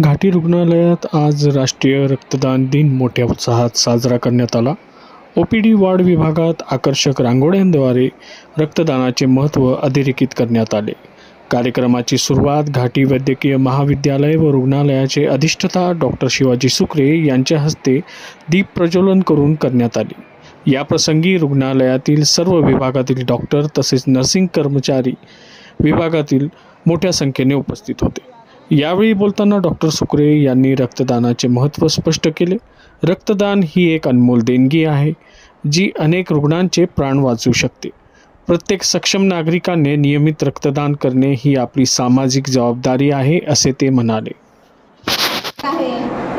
घाटी रुग्णालयात आज राष्ट्रीय रक्तदान दिन मोठ्या उत्साहात साजरा करण्यात आला. ओ पी डी वार्ड विभागात आकर्षक रांगोळ्यांद्वारे रक्तदानाचे महत्त्व अधोरेखित करण्यात आले. कार्यक्रमाची सुरुवात घाटी वैद्यकीय महाविद्यालय व रुग्णालयाचे अधिष्ठता डॉक्टर शिवाजी सुक्रे यांच्या हस्ते दीप प्रज्वलन करून करण्यात आली. याप्रसंगी रुग्णालयातील सर्व विभागातील डॉक्टर तसेच नर्सिंग कर्मचारी विभागातील मोठ्या संख्येने उपस्थित होते. यावेळी बोलताना डॉक्टर सुक्रे यांनी रक्तदानाचे महत्त्व स्पष्ट केले. रक्तदान ही एक अनमोल देणगी आहे जी अनेक रुग्णांचे प्राण वाचवू शकते. प्रत्येक सक्षम नागरिकाने नियमित रक्तदान करणे ही आपली सामाजिक जबाबदारी आहे असे ते म्हणाले.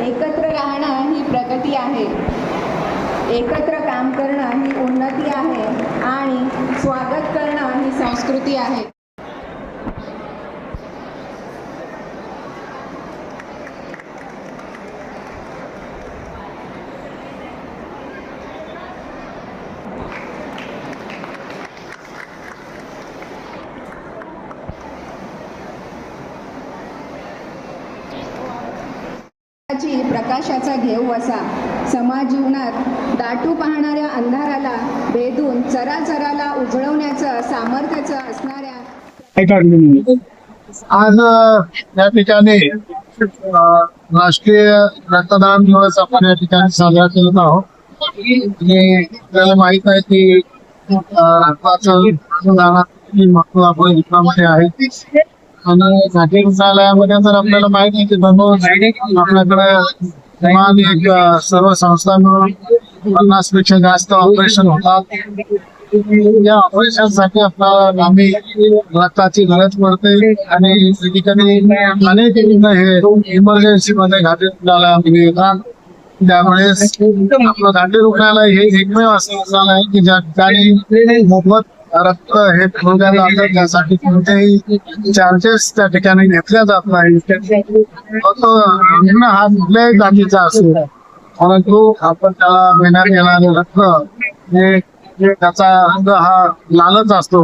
एकत्र राहणं ही प्रगती आहे. एकत्र काम करणं ही उन्नती आहे आणि स्वागत करणं ही संस्कृती आहे. प्रकाशाचा घेऊ वसा समाज जीवनात दाटू पाहणाऱ्या अंधाराला भेदून चराचराला उजळवण्याचं सामर्थ्याचं असणाऱ्या आज या ठिकाणी राष्ट्रीय रक्तदान दिवस आपण या ठिकाणी साजरा करत आहोत. आणि आपल्याला माहीत आहे की रक्ताचं महत्त्व जीवनामध्ये आहे. आणि घाटी रुग्णालयामध्ये तर आपल्याला माहीत आहे की दररोज आपल्याकडे किमान एक सर्व संस्था मिळून पन्नासपेक्षा जास्त ऑपरेशन होतात. या ऑपरेशनसाठी आपल्याला आम्ही रक्ताची गरज पडते आणि ठिकाणी अनेक हे इमर्जन्सी मध्ये घाटी रुग्णालयामध्ये येतात. त्यावेळेस आपलं घाटी रुग्णालय हे एकमेव असं रुग्णालय आहे की ज्या ठिकाणी मोफत रक्त हे पुरवल्या जातं त्यासाठी कोणतेही चार्जेस त्या ठिकाणी घेतल्या जात नाही फक्त रुग्ण हा कुठल्याही जातीचा असेल परंतु आपण त्याला देण्यात येणारे रक्त हे त्याचा अंग हा लालच असतो.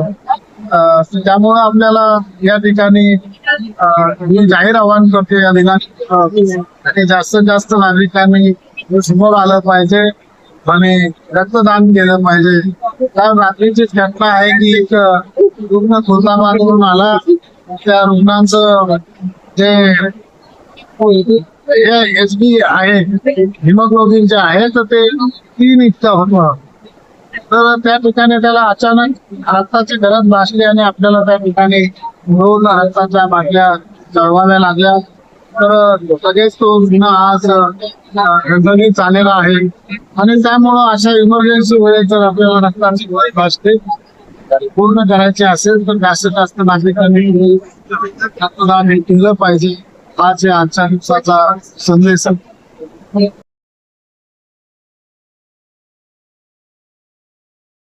त्यामुळं आपल्याला या ठिकाणी मी जाहीर आवाहन करते या दिनात आणि जास्तीत जास्त नागरिकांनी समोर आलं पाहिजे. आणि रक्तदान केलं पाहिजे. कारण रात्रीचीच घटना आहे की एक रुग्ण खुर्दाबादवरून आला. त्या रुग्णांचं जे एच बी आहे हिमोग्लोबिन जे आहे तर ते तीन इतकं होतं. तर त्या ठिकाणी त्याला अचानक रक्ताची गरज भासली आणि आपल्याला त्या ठिकाणी दोन रक्ताच्या बाटल्या चढवाव्या लागल्या. तर लगेच तो रुग्ण आज रंगणीत आलेला आहे. आणि त्यामुळं अशा इमर्जन्सी वेळेत जर आपल्याला रक्ताची गरज भासते पूर्ण करायची असेल तर जास्तीत जास्त नागरिकांनी रक्तदान हे केलं पाहिजे. हाच या आजच्या दिवसाचा संदेश.